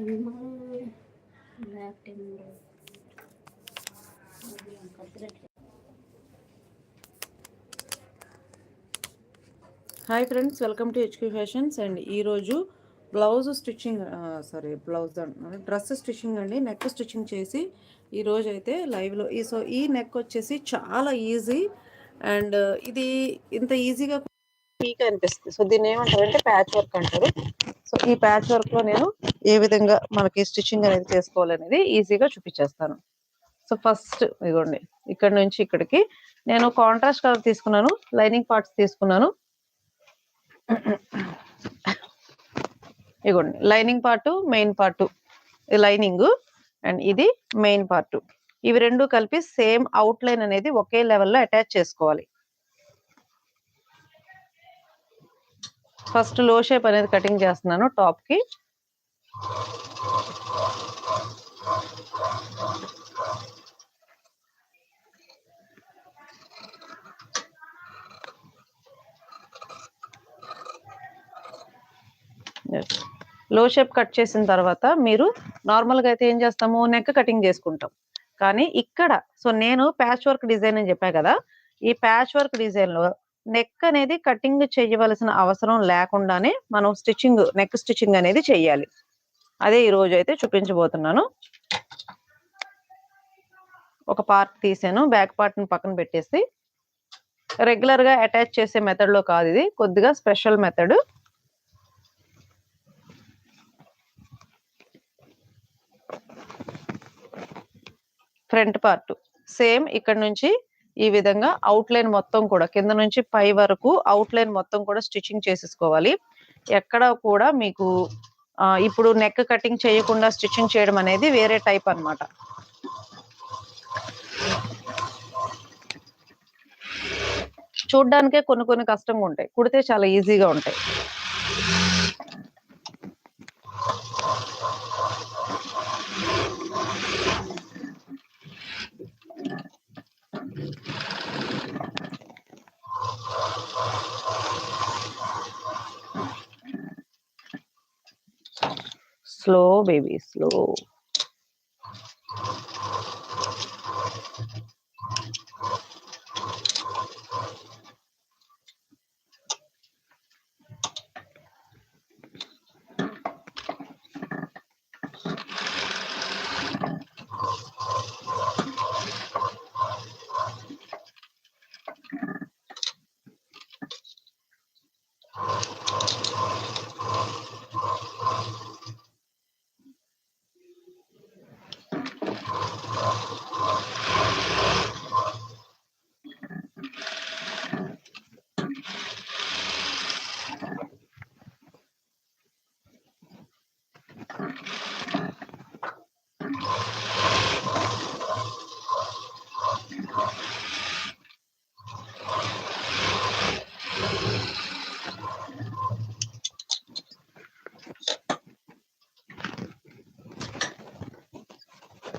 Hi friends welcome to HQ fashions and ఈరోజు blouse stitching sorry blouse dress stitching అండి. Neck stitching చేసి ఈరోజు అయితే లైవ్లో ఈ సో ఈ నెక్ వచ్చేసి చాలా ఈజీ అండ్ ఇది ఇంత ఈజీగా పీక్ అనిపిస్తుంది. సో దీన్ని ఏమంటారు అంటే ప్యాచ్ వర్క్ అంటారు. సో ఈ ప్యాచ్ వర్క్లో నేను ఏ విధంగా మనకి స్టిచ్చింగ్ అనేది చేసుకోవాలనేది ఈజీగా చూపించేస్తాను. సో ఫస్ట్ ఇదిగోండి ఇక్కడ నుంచి ఇక్కడికి. నేను కాంట్రాస్ట్ కలర్ తీసుకున్నాను లైనింగ్ పార్ట్స్ తీసుకున్నాను. ఇగోండి lining part main part lining and ఇది మెయిన్ పార్ట్. ఇవి రెండు కలిపి సేమ్ అవుట్ లైన్ అనేది ఒకే లెవెల్లో అటాచ్ చేసుకోవాలి. ఫస్ట్లో షేప్ అనేది కటింగ్ చేస్తున్నాను టాప్కి. లో షేప్ కట్ చేసిన తర్వాత మీరు నార్మల్గా అయితే ఏం చేస్తాము? నెక్ కటింగ్ చేసుకుంటాం. కానీ ఇక్కడ సో నేను ప్యాచ్ వర్క్ డిజైన్ అని చెప్పా కదా ఈ ప్యాచ్ వర్క్ డిజైన్లో నెక్ అనేది కటింగ్ చేయవలసిన అవసరం లేకుండానే మనం స్టిచ్చింగ్ నెక్ స్టిచ్చింగ్ అనేది చేయాలి అదే ఈ రోజు అయితే చూపించబోతున్నాను. ఒక పార్ట్ తీసాను బ్యాక్ పార్ట్ని పక్కన పెట్టేసి. రెగ్యులర్గా అటాచ్ చేసే మెథడ్లో కాదు ఇది కొద్దిగా special method front part. Same ఇక్కడ నుంచి ఈ విధంగా అవుట్ లైన్ మొత్తం కూడా కింద నుంచి పై వరకు అవుట్ లైన్ మొత్తం కూడా స్టిచ్చింగ్ చేసేసుకోవాలి. ఎక్కడ కూడా మీకు ఇప్పుడు నెక్ కటింగ్ చేయకుండా స్టిచ్చింగ్ చేయడం అనేది వేరే టైప్ అన్నమాట. చూడ్డానికే కొన్ని కొన్ని కష్టంగా ఉంటాయి. కుడితే చాలా ఈజీగా ఉంటాయి. slow baby slow.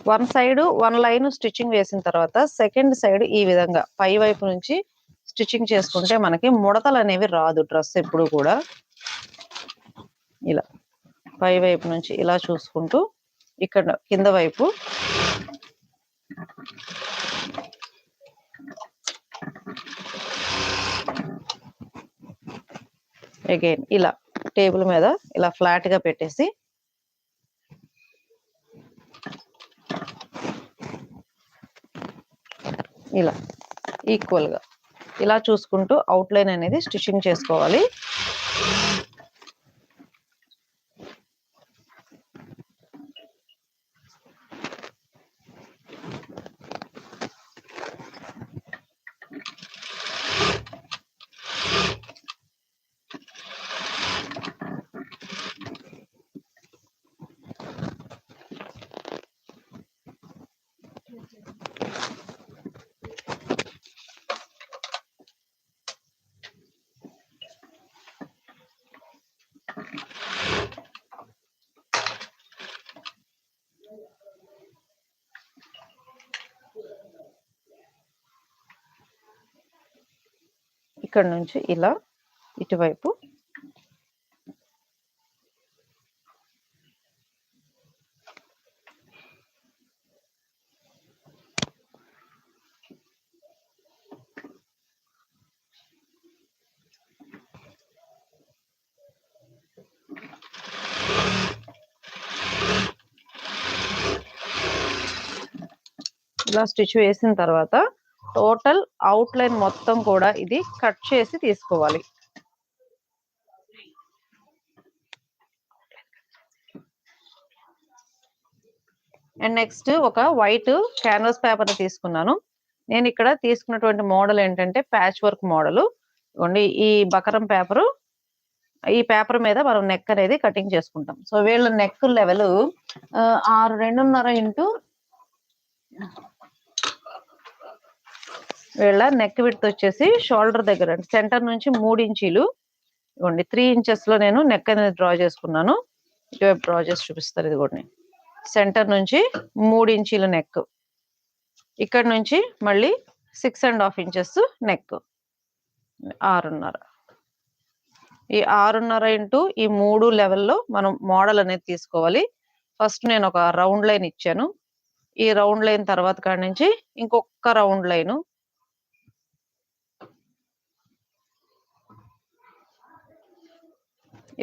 One side one line stitching వేసిన తర్వాత సెకండ్ సైడ్ ఈ విధంగా పై వైపు నుంచి స్టిచ్చింగ్ చేసుకుంటే మనకి ముడతలు అనేవి రాదు డ్రెస్ ఎప్పుడు కూడా. ఇలా పై వైపు నుంచి ఇలా చూసుకుంటూ ఇక్కడ కింద వైపు అగైన్ ఇలా టేబుల్ మీద ఇలా ఫ్లాట్గా పెట్టేసి ఇలా ఈక్వల్గా ఇలా చూసుకుంటూ అవుట్లైన్ అనేది స్టిచ్చింగ్ చేసుకోవాలి. ఇక్కడ నుంచి ఇలా ఇటువైపు. ఇలా స్టిచ్ వేసిన తర్వాత టోటల్ అవుట్ లైన్ మొత్తం కూడా ఇది కట్ చేసి తీసుకోవాలి. అండ్ నెక్స్ట్ ఒక వైట్ క్యాన్వాస్ పేపర్ తీసుకున్నాను. నేను ఇక్కడ తీసుకున్నటువంటి మోడల్ ఏంటంటే ప్యాచ్ వర్క్ మోడల్. ఇవ్వండి ఈ బకరం పేపరు. ఈ పేపర్ మీద మనం నెక్ అనేది కటింగ్ చేసుకుంటాం. సో వీళ్ళ నెక్ లెవెల్ ఆరు రెండున్నర ఇంటూ వీళ్ళ నెక్ విడ్త్ వచ్చేసి షోల్డర్ దగ్గర సెంటర్ నుంచి మూడు ఇంచీలు ఇవ్వండి. త్రీ ఇంచెస్లో నేను నెక్ అనేది డ్రా చేసుకున్నాను. ఇటువైపు డ్రా చేసి చూపిస్తారు ఇది కూడా సెంటర్ నుంచి మూడు ఇంచీల నెక్ ఇక్కడ నుంచి మళ్ళీ six and half inches neck ఆరున్నర. ఈ ఆరున్నర ఇంటూ ఈ మూడు లెవెల్లో మనం మోడల్ అనేది తీసుకోవాలి. ఫస్ట్ నేను ఒక రౌండ్ లైన్ ఇచ్చాను. ఈ రౌండ్ లైన్ తర్వాత కాడి నుంచి ఇంకొక రౌండ్ లైన్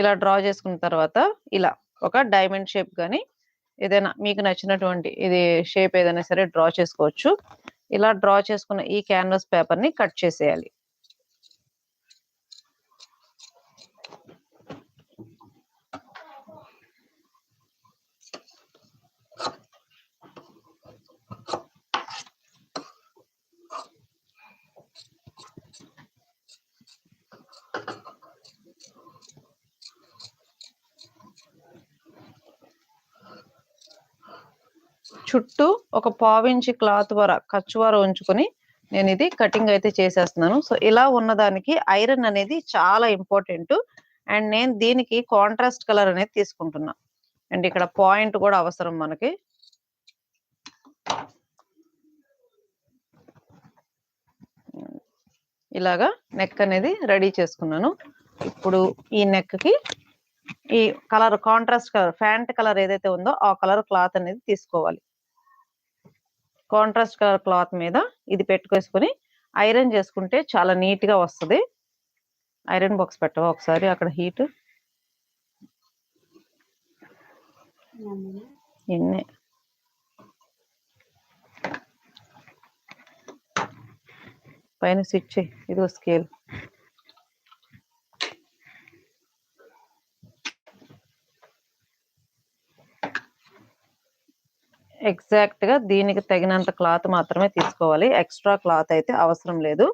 ఇలా డ్రా చేసుకున్న తర్వాత ఇలా ఒక డైమండ్ షేప్ కానీ ఏదైనా మీకు నచ్చినటువంటి ఇది షేప్ ఏదైనా సరే డ్రా చేసుకోవచ్చు. ఇలా డ్రా చేసుకున్న ఈ క్యాన్వాస్ పేపర్ని కట్ చేసేయాలి. చుట్టూ ఒక పావించి క్లాత్ వర కచ్చువర ఉంచుకొని నేను ఇది కటింగ్ అయితే చేసేస్తున్నాను. సో ఇలా ఉన్నదానికి ఐరన్ అనేది చాలా ఇంపార్టెంట్. అండ్ నేను దీనికి కాంట్రాస్ట్ కలర్ అనేది తీసుకుంటున్నా. అండ్ ఇక్కడ పాయింట్ కూడా అవసరం మనకి. ఇలాగా నెక్ అనేది రెడీ చేసుకున్నాను. ఇప్పుడు ఈ నెక్కి ఈ colour contrast colour pant colour ఏదైతే ఉందో ఆ కలర్ క్లాత్ అనేది తీసుకోవాలి. కాంట్రాస్ట్ కలర్ క్లాత్ మీద ఇది పెట్టుకేసుకొని ఐరన్ చేసుకుంటే చాలా నీట్గా వస్తుంది. ఐరన్ బాక్స్ పెట్టవా ఒకసారి అక్కడ హీట్? ఎన్నే పైన స్విచ్ ఇది స్కేల్. ఎగ్జాక్ట్గా దీనికి తగినంత క్లాత్ మాత్రమే తీసుకోవాలి. ఎక్స్ట్రా క్లాత్ అయితే అవసరం లేదు.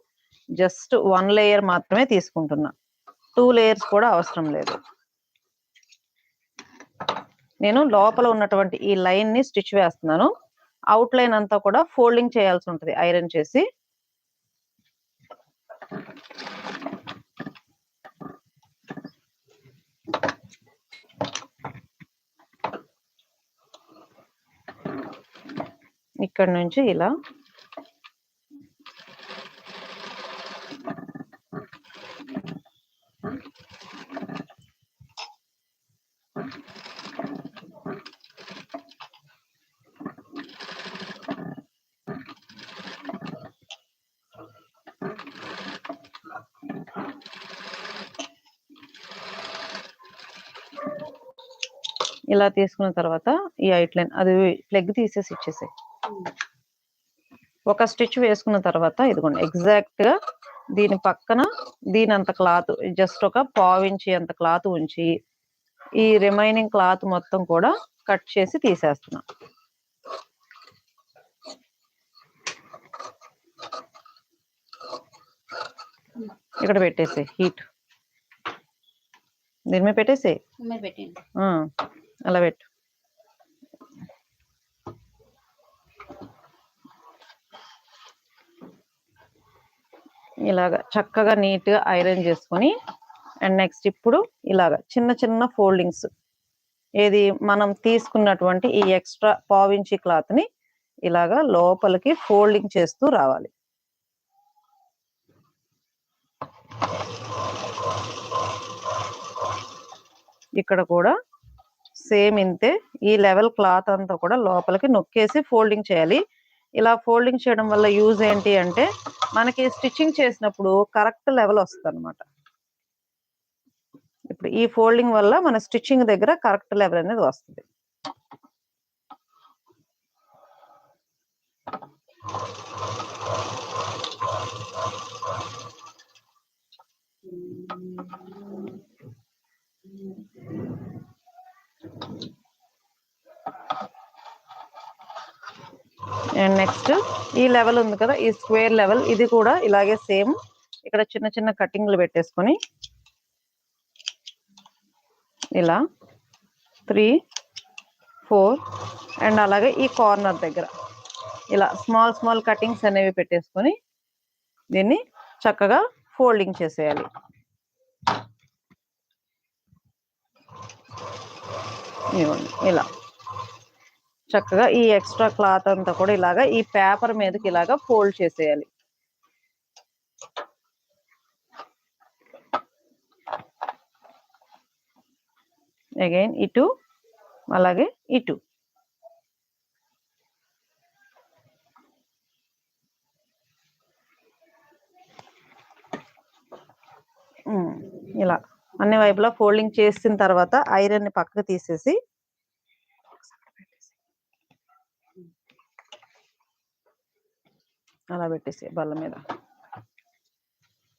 జస్ట్ వన్ లేయర్ మాత్రమే తీసుకుంటున్నా. టూ లేయర్స్ కూడా అవసరం లేదు. నేను లోపల ఉన్నటువంటి ఈ లైన్ని స్టిచ్ వేస్తున్నాను. అవుట్ లైన్ అంతా కూడా ఫోల్డింగ్ చేయాల్సి ఉంటుంది ఐరన్ చేసి. ఇక్కడ నుంచి ఇలా. ఇలా తీసుకున్న తర్వాత ఈ లైన్ అది ప్లగ్ తీసేసి ఇచ్చేసాయి. ఒక స్టిచ్ వేసుకున్న తర్వాత ఇదిగోండి ఎగ్జాక్ట్గా దీని పక్కన దీని అంత క్లాత్ జస్ట్ ఒక పావించి అంత క్లాత్ ఉంచి ఈ రిమైనింగ్ క్లాత్ మొత్తం కూడా కట్ చేసి తీసేస్తున్నా. ఇక్కడ పెట్టేసి హీట్ దీని మీద పెట్టేసి? అలా పెట్టు. ఇలాగా చక్కగా నీట్గా ఐరన్ చేసుకొని అండ్ నెక్స్ట్ ఇప్పుడు ఇలాగా చిన్న చిన్న ఫోల్డింగ్స్. ఏది మనం తీసుకున్నటువంటి ఈ ఎక్స్ట్రా పావించి క్లాత్ని ఇలాగా లోపలికి ఫోల్డింగ్ చేస్తూ రావాలి. ఇక్కడ కూడా సేమ్ ఇంతే ఈ లెవెల్ క్లాత్ అంతా కూడా లోపలికి నొక్కేసి ఫోల్డింగ్ చేయాలి. ఇలా ఫోల్డింగ్ చేయడం వల్ల యూజ్ ఏంటి అంటే మనకి స్టిచ్చింగ్ చేసినప్పుడు కరెక్ట్ లెవెల్ వస్తుంది అనమాట ఇప్పుడు ఈ ఫోల్డింగ్ వల్ల మన స్టిచ్చింగ్ దగ్గర కరెక్ట్ లెవెల్ అనేది వస్తుంది. అండ్ నెక్స్ట్ ఈ లెవెల్ ఉంది కదా ఈ స్క్వేర్ లెవెల్ ఇది కూడా ఇలాగే సేమ్ ఇక్కడ చిన్న చిన్న కటింగ్లు పెట్టేసుకొని ఇలా త్రీ ఫోర్ అండ్ అలాగే ఈ కార్నర్ దగ్గర ఇలా స్మాల్ స్మాల్ కటింగ్స్ అనేవి పెట్టేసుకొని దీన్ని చక్కగా ఫోల్డింగ్ చేసేయాలి. ఇవ్వండి ఇలా. చక్కగా ఈ ఎక్స్ట్రా క్లాత్ అంతా కూడా ఇలాగా ఈ పేపర్ మీదకి ఇలాగా ఫోల్డ్ చేసేయాలి. అగైన్ ఇటు అలాగే ఇటు. Hmm, ఇలా. అన్ని వైపులా ఫోల్డింగ్ చేసిన తర్వాత ఐరన్ని పక్కకు తీసేసి అలా పెట్టేసి బల్ల మీద.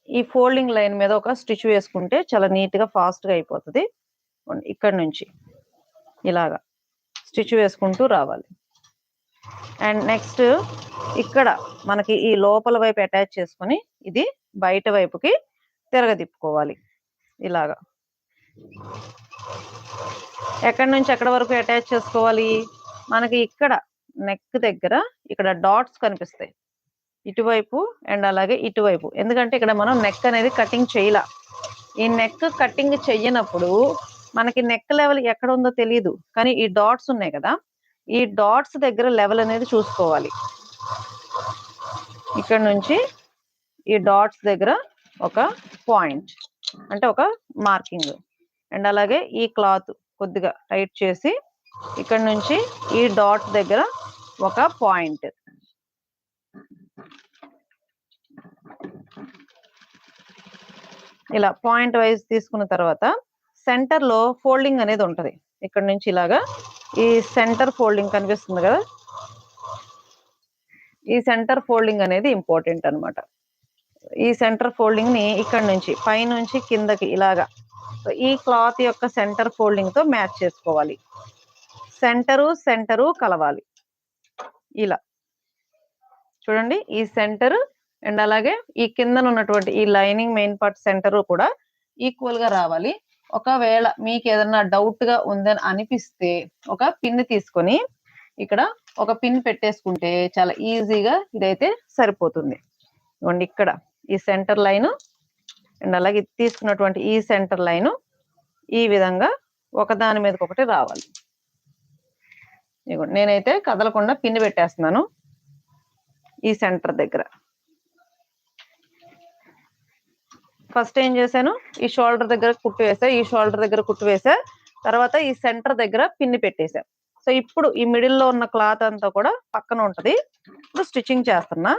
ఈ ఫోల్డింగ్ లైన్ మీద ఒక స్టిచ్ వేసుకుంటే చాలా నీట్గా ఫాస్ట్గా అయిపోతుంది. ఇక్కడ నుంచి ఇలాగా స్టిచ్ వేసుకుంటూ రావాలి. అండ్ నెక్స్ట్ ఇక్కడ మనకి ఈ లోపల వైపు అటాచ్ చేసుకొని ఇది బయట వైపుకి తిరగదిప్పుకోవాలి. ఇలాగా. ఎక్కడి నుంచి ఎక్కడ వరకు అటాచ్ చేసుకోవాలి? మనకి ఇక్కడ నెక్ దగ్గర ఇక్కడ డాట్స్ కనిపిస్తాయి. ఇటువైపు అండ్ అలాగే ఇటువైపు. ఎందుకంటే ఇక్కడ మనం నెక్ అనేది కటింగ్ చేయాల. ఈ నెక్ కటింగ్ చెయ్యనప్పుడు మనకి నెక్ లెవెల్ ఎక్కడ ఉందో తెలియదు కానీ ఈ డాట్స్ ఉన్నాయి కదా. ఈ డాట్స్ దగ్గర లెవెల్ అనేది చూసుకోవాలి. ఇక్కడ నుంచి ఈ డాట్స్ దగ్గర ఒక పాయింట్ అంటే ఒక మార్కింగ్ అండ్ అలాగే ఈ క్లాత్ కొద్దిగా టైట్ చేసి ఇక్కడ నుంచి ఈ డాట్ దగ్గర ఒక పాయింట్ ఇలా పాయింట్ వైజ్ తీసుకున్న తర్వాత సెంటర్లో ఫోల్డింగ్ అనేది ఉంటుంది. ఇక్కడ నుంచి ఇలాగా ఈ సెంటర్ ఫోల్డింగ్ కనిపిస్తుంది కదా? ఈ సెంటర్ ఫోల్డింగ్ అనేది ఇంపార్టెంట్ అన్నమాట. ఈ సెంటర్ ఫోల్డింగ్ని ఇక్కడ నుంచి పైనుంచి కిందకి ఇలాగా. ఈ క్లాత్ యొక్క సెంటర్ ఫోల్డింగ్తో మ్యాచ్ చేసుకోవాలి. సెంటరు సెంటరు కలవాలి. ఇలా. చూడండి ఈ సెంటర్ అండ్ అలాగే ఈ కింద ఉన్నటువంటి ఈ లైనింగ్ మెయిన్ పార్ట్ సెంటర్ కూడా ఈక్వల్గా రావాలి. ఒకవేళ మీకు ఏదన్నా డౌట్గా ఉందని అనిపిస్తే ఒక పిన్ తీసుకొని ఇక్కడ ఒక పిన్ పెట్టేసుకుంటే చాలా ఈజీగా ఇదైతే సరిపోతుంది. ఇవ్వండి ఇక్కడ ఈ సెంటర్ లైన్ అండ్ అలాగే తీసుకున్నటువంటి ఈ సెంటర్ లైన్ ఈ విధంగా ఒకదాని మీదకి ఒకటి రావాలి. ఇదిగోండి నేనైతే కదలకుండా పిన్ పెట్టేస్తున్నాను ఈ సెంటర్ దగ్గర. ఫస్ట్ ఏం చేశాను? ఈ షోల్డర్ దగ్గర కుట్టు వేసా ఈ షోల్డర్ దగ్గర కుట్టు వేసా తర్వాత ఈ సెంటర్ దగ్గర పిన్ని పెట్టేసా. సో ఇప్పుడు ఈ మిడిల్లో ఉన్న క్లాత్ అంతా కూడా పక్కన ఉంటది. ఇప్పుడు స్టిచ్చింగ్ చేస్తున్నా.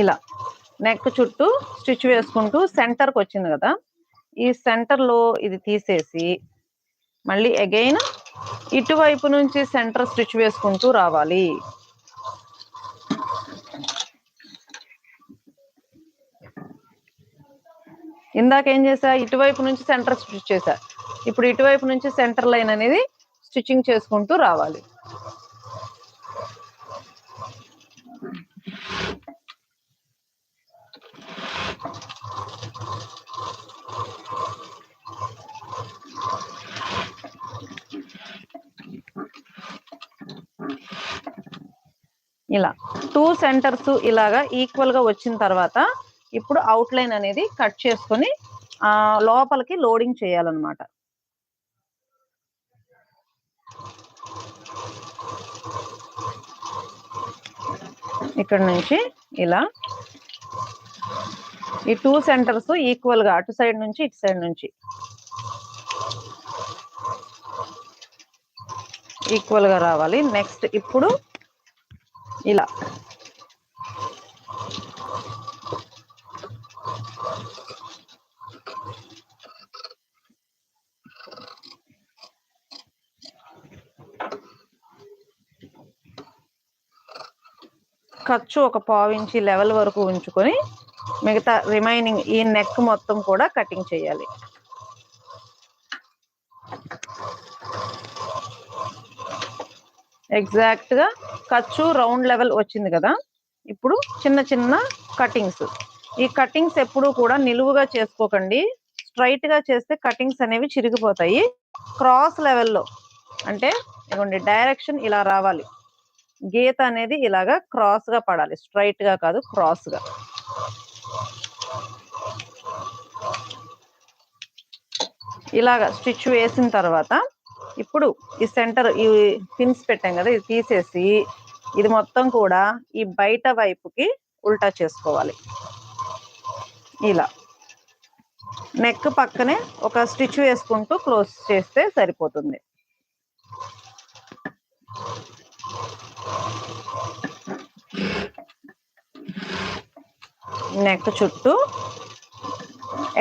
ఇలా నెక్ చుట్టూ స్టిచ్ వేసుకుంటూ సెంటర్కి వచ్చింది కదా. ఈ సెంటర్లో ఇది తీసేసి మళ్ళీ అగైన్ ఇటువైపు నుంచి సెంటర్ స్టిచ్ వేసుకుంటూ రావాలి. ఇందాక ఏం చేసా ఇటువైపు నుంచి సెంటర్ స్టిచ్ చేశా. ఇప్పుడు ఇటువైపు నుంచి సెంటర్ లైన్ అనేది స్టిచ్చింగ్ చేసుకుంటూ రావాలి. ఇలా టూ సెంటర్స్ ఇలాగా ఈక్వల్గా వచ్చిన తర్వాత ఇప్పుడు అవుట్ లైన్ అనేది కట్ చేసుకొని లోపలికి లోడింగ్ చేయాలన్నమాట. ఇక్కడ నుంచి ఇలా ఈ టూ సెంటర్స్ ఈక్వల్గా అటు సైడ్ నుంచి ఇటు సైడ్ నుంచి. ఈక్వల్గా రావాలి. నెక్స్ట్ ఇప్పుడు ఇలా. ఖర్చు ఒక పావించి లెవెల్ వరకు ఉంచుకొని మిగతా రిమైనింగ్ ఈ నెక్ మొత్తం కూడా కటింగ్ చేయాలి. ఎగ్జాక్ట్గా ఖర్చు రౌండ్ లెవెల్ వచ్చింది కదా. ఇప్పుడు చిన్న చిన్న కటింగ్స్ ఈ కటింగ్స్ ఎప్పుడూ కూడా నిలువుగా చేసుకోకండి. స్ట్రైట్గా చేస్తే కటింగ్స్ అనేవి చిరిగిపోతాయి. క్రాస్ లెవెల్లో అంటే ఇవ్వండి డైరెక్షన్ ఇలా రావాలి. గీత అనేది ఇలాగా క్రాస్గా పడాలి. స్ట్రైట్గా కాదు క్రాస్గా ఇలాగా స్టిచ్ వేసిన తర్వాత ఇప్పుడు ఈ సెంటర్ ఈ పిన్స్ పెట్టాం కదా ఇది తీసేసి ఇది మొత్తం కూడా ఈ బయట వైపుకి ఉల్టా చేసుకోవాలి. ఇలా. నెక్ పక్కనే ఒక స్టిచ్ వేసుకుంటూ క్లోజ్ చేస్తే సరిపోతుంది. నెక్ చుట్టూ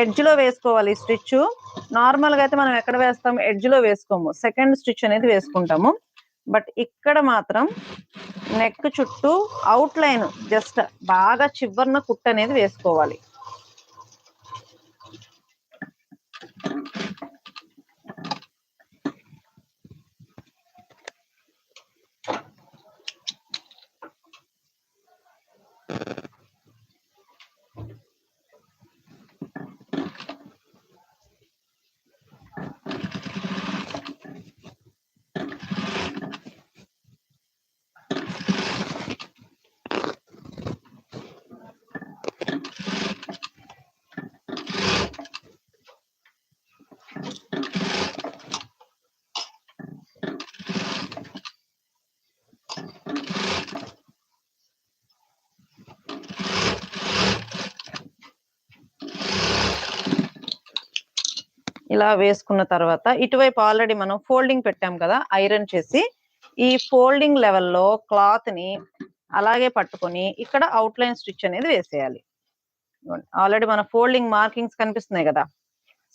ఎడ్జ్లో వేసుకోవాలి స్టిచ్ నార్మల్గా అయితే మనం ఎక్కడ వేస్తాం? ఎడ్జ్లో వేసుకోము. సెకండ్ స్టిచ్ అనేది వేసుకుంటాము. బట్ ఇక్కడ మాత్రం నెక్ చుట్టూ అవుట్ లైన్ జస్ట్ బాగా చివరిన కుట్ అనేది వేసుకోవాలి. ఇలా వేసుకున్న తర్వాత ఇటువైపు ఆల్రెడీ మనం ఫోల్డింగ్ పెట్టాం కదా ఐరన్ చేసి ఈ ఫోల్డింగ్ లెవెల్లో క్లాత్ని అలాగే పట్టుకొని ఇక్కడ అవుట్ లైన్ స్టిచ్ అనేది వేసేయాలి. ఆల్రెడీ మన ఫోల్డింగ్ మార్కింగ్స్ కనిపిస్తున్నాయి కదా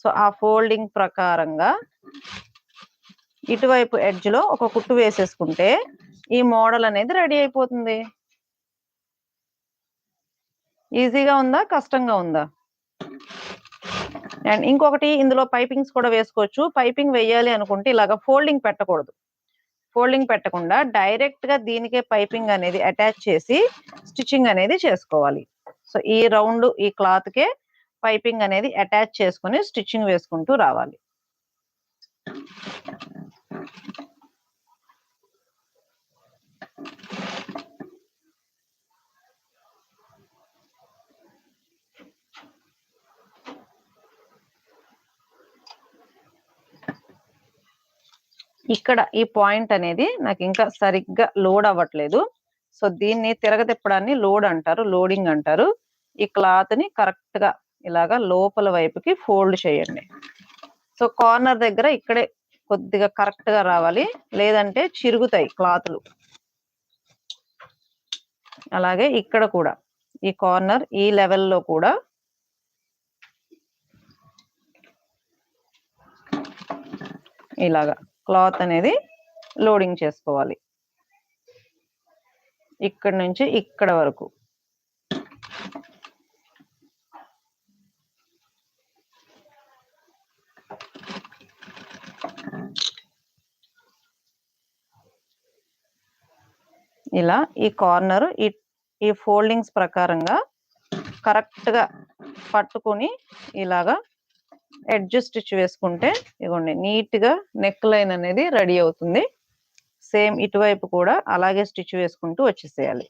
సో ఆ ఫోల్డింగ్ ప్రకారంగా ఇటువైపు ఎడ్జ్లో ఒక కుట్టు వేసేసుకుంటే ఈ మోడల్ అనేది రెడీ అయిపోతుంది. ఈజీగా ఉందా కష్టంగా ఉందా? అండ్ ఇంకొకటి ఇందులో పైపింగ్స్ కూడా వేసుకోవచ్చు. పైపింగ్ వేయాలి అనుకుంటే ఇలాగ ఫోల్డింగ్ పెట్టకూడదు. ఫోల్డింగ్ పెట్టకుండా డైరెక్ట్గా దీనికే పైపింగ్ అనేది అటాచ్ చేసి స్టిచ్చింగ్ అనేది చేసుకోవాలి. సో ఈ రౌండ్ ఈ క్లాత్ కే పైపింగ్ అనేది అటాచ్ చేసుకుని స్టిచ్చింగ్ వేసుకుంటూ రావాలి. ఇక్కడ ఈ పాయింట్ అనేది నాకు ఇంకా సరిగ్గా లోడ్ అవ్వట్లేదు. సో దీన్ని తిరగతిప్పడాన్ని లోడ్ అంటారు లోడింగ్ అంటారు. ఈ క్లాత్ని కరెక్ట్గా ఇలాగా లోపల వైపుకి ఫోల్డ్ చేయండి. సో కార్నర్ దగ్గర ఇక్కడే కొద్దిగా కరెక్ట్గా రావాలి. లేదంటే చిరుగుతాయి క్లాత్లు. అలాగే ఇక్కడ కూడా ఈ కార్నర్ ఈ లెవెల్లో కూడా ఇలాగా క్లాత్ అనేది లోడింగ్ చేసుకోవాలి. ఇక్కడ నుంచి ఇక్కడ వరకు. ఇలా ఈ కార్నర్ ఈ ఈ ఫోల్డింగ్స్ ప్రకారంగా కరెక్ట్గా పట్టుకుని పట్టుకొని ఇలాగా ఎడ్జ్ స్టిచ్ వేసుకుంటే ఇగోండి నీట్గా నెక్ లైన్ అనేది రెడీ అవుతుంది. సేమ్ ఇటువైపు కూడా అలాగే స్టిచ్ వేసుకుంటూ వచ్చేసేయాలి.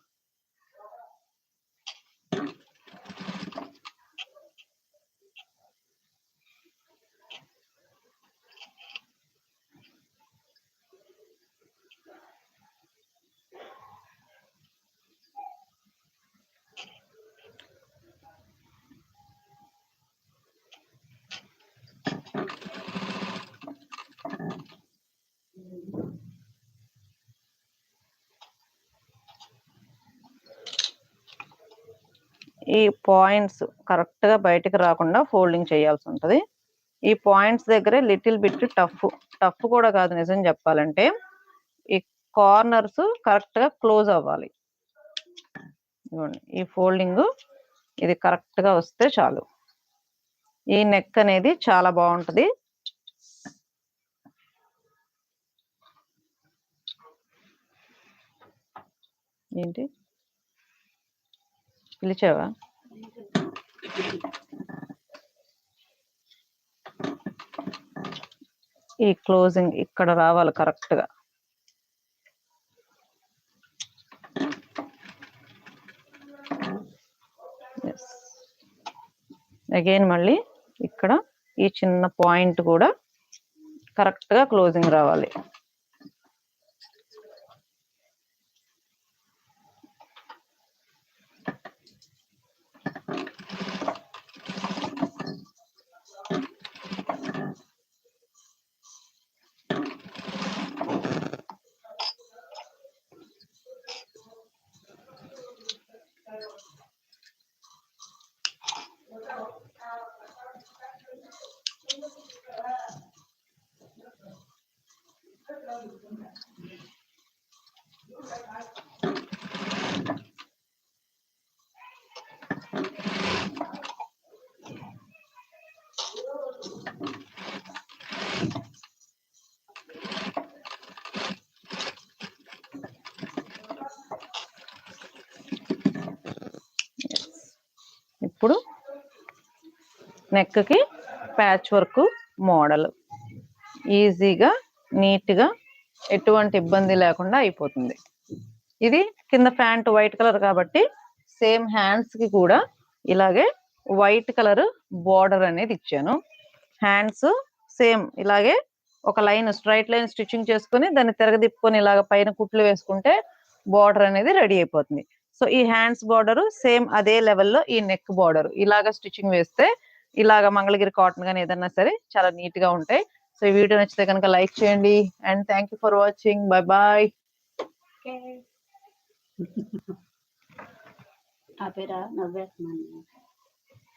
ఈ పాయింట్స్ కరెక్ట్గా బయటకు రాకుండా ఫోల్డింగ్ చేయాల్సి ఉంటుంది. ఈ పాయింట్స్ దగ్గరే లిటిల్ బిట్ టఫ్ టఫ్ కూడా కాదు నిజం చెప్పాలంటే ఈ కార్నర్స్ కరెక్ట్గా క్లోజ్ అవ్వాలి. ఈ ఫోల్డింగ్ ఇది కరెక్ట్గా వస్తే చాలు. ఈ నెక్ అనేది చాలా బాగుంటుంది. ఏంటి? పిలిచావా? ఈ క్లోజింగ్ ఇక్కడ రావాలి కరెక్ట్గా. అగైన్ మళ్ళీ ఇక్కడ ఈ చిన్న పాయింట్ కూడా కరెక్ట్గా క్లోజింగ్ రావాలి ఇప్పుడు నెక్కి ప్యాచ్ వర్క్ మోడల్. ఈజీగా నీట్గా ఎటువంటి ఇబ్బంది లేకుండా అయిపోతుంది. ఇది కింద ప్యాంట్ వైట్ కలర్ కాబట్టి సేమ్ హ్యాండ్స్కి కూడా ఇలాగే వైట్ కలర్ బార్డర్ అనేది ఇచ్చాను. హ్యాండ్స్ సేమ్ ఇలాగే ఒక లైన్ స్ట్రైట్ లైన్ స్టిచ్చింగ్ చేసుకొని దాన్ని తిరగదిప్పుకొని ఇలాగ పైన కుట్లు వేసుకుంటే బార్డర్ అనేది రెడీ అయిపోతుంది. సో ఈ హ్యాండ్స్ బార్డర్ సేమ్ అదే లెవెల్లో ఈ నెక్ బార్డర్. ఇలాగ స్టిచ్చింగ్ వేస్తే ఇలాగ మంగళగిరి కాటన్ కానీ ఏదన్నా సరే చాలా నీట్గా ఉంటాయి. సో ఈ వీడియో నచ్చితే కనుక లైక్ చేయండి and thank you for watching bye bye ఆపేరా నవ్వేస్తున్నాను.